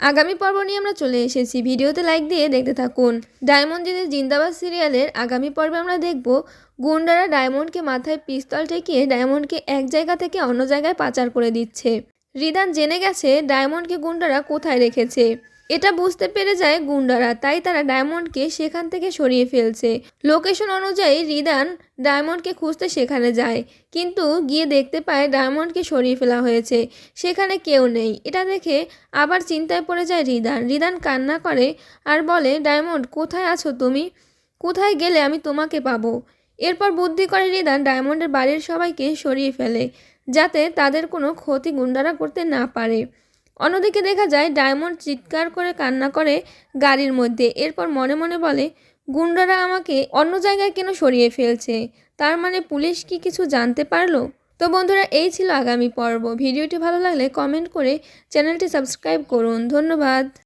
আগামী পর্ব নিয়ে আমরা চলে এসেছি। ভিডিওতে লাইক দিয়ে দেখতে থাকুন। ডায়মন্ড জিদের জিন্দাবাদ সিরিয়ালের আগামী পর্বে আমরা দেখব, গুন্ডারা ডায়মন্ডকে মাথায় পিস্তল ঠেকিয়ে ডায়মন্ডকে এক জায়গা থেকে অন্য জায়গায় পাচার করে দিচ্ছে। রিদান জেনে গেছে ডায়মন্ডকে গুন্ডারা কোথায় রেখেছে। এটা বুঝতে পেরে যায় গুন্ডারা, তাই তারা ডায়মন্ডকে সেখান থেকে সরিয়ে ফেলছে। লোকেশন অনুযায়ী রিদান ডায়মন্ডকে খুঁজতে সেখানে যায়, কিন্তু গিয়ে দেখতে পায় ডায়মন্ডকে সরিয়ে ফেলা হয়েছে, সেখানে কেউ নেই। এটা দেখে আবার চিন্তায় পড়ে যায় রিদান। রিদান কান্না করে আর বলে, ডায়মন্ড, কোথায় আছো তুমি? কোথায় গেলে আমি তোমাকে পাবো? এরপর বুদ্ধি করে রিদান ডায়মন্ডের বাড়ির সবাইকে সরিয়ে ফেলে, যাতে তাদের কোনো ক্ষতি গুন্ডারা করতে না পারে। অন্যদিকে দেখা যায়, ডায়মন্ড চিৎকার করে কান্না করে গাড়ির মধ্যে। এরপর মনে মনে বলে, গুন্ডারা আমাকে অন্য জায়গায় কেন সরিয়ে ফেলছে? তার মানে পুলিশ কি কিছু জানতে পারল? তো বন্ধুরা, এই ছিল আগামী পর্ব। ভিডিওটি ভালো লাগলে কমেন্ট করে চ্যানেলটি সাবস্ক্রাইব করুন। ধন্যবাদ।